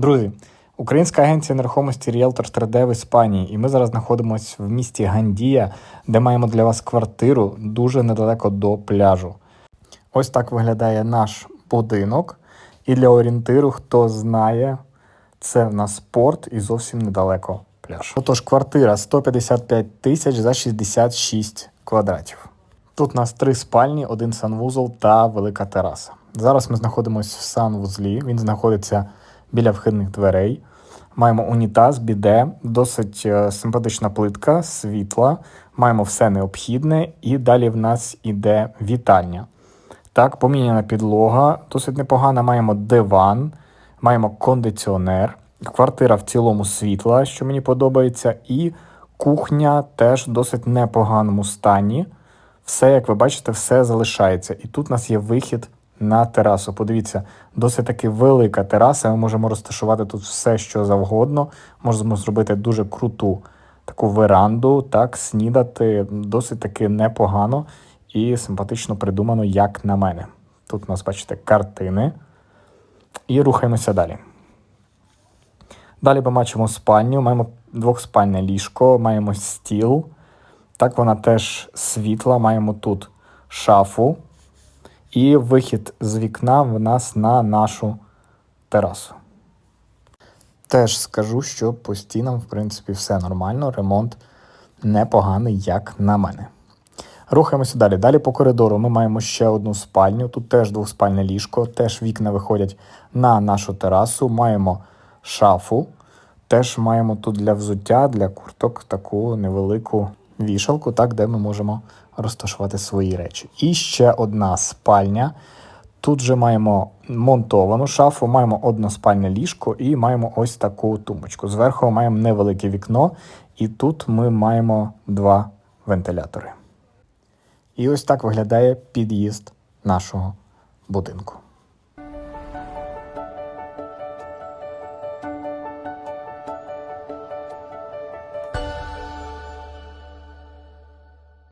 Друзі, українська агенція нерухомості Realtor 3D в Іспанії, і ми зараз знаходимося в місті Гандія, де маємо для вас квартиру дуже недалеко до пляжу. Ось так виглядає наш будинок. І для орієнтиру, хто знає, це в нас порт і зовсім недалеко пляж. Отож, квартира 155 тисяч за 66 квадратів. Тут у нас три спальні, один санвузол та велика тераса. Зараз ми знаходимося в санвузлі. Він знаходиться біля вхідних дверей. Маємо унітаз, біде, досить е, симпатична плитка, світла. Маємо все необхідне, і далі в нас іде вітальня. Так, поміняна підлога, досить непогана. Маємо диван, маємо кондиціонер. Квартира в цілому світла, що мені подобається, і кухня теж в досить непоганому стані. Все, як ви бачите, все залишається. І тут у нас є вихід на терасу. Подивіться, досить таки велика тераса. Ми можемо розташувати тут все, що завгодно. Можемо зробити дуже круту таку веранду, так, снідати досить таки непогано і симпатично придумано, як на мене. Тут у нас, бачите, картини. І рухаємося далі. Далі ми бачимо спальню, маємо двохспальне ліжко, маємо стіл. Так, вона теж світла. Маємо тут шафу. І вихід з вікна в нас на нашу терасу. Теж скажу, що по стінам, в принципі, все нормально. Ремонт непоганий, як на мене. Рухаємося далі. Далі по коридору ми маємо ще одну спальню. Тут теж двохспальне ліжко, теж вікна виходять на нашу терасу. Маємо шафу. Теж маємо тут для взуття, для курток таку невелику вішалку, так, де ми можемо розташувати свої речі. І ще одна спальня. Тут же маємо монтовану шафу, маємо односпальне ліжко і маємо ось таку тумбочку. Зверху маємо невелике вікно, і тут ми маємо два вентилятори. І ось так виглядає під'їзд нашого будинку.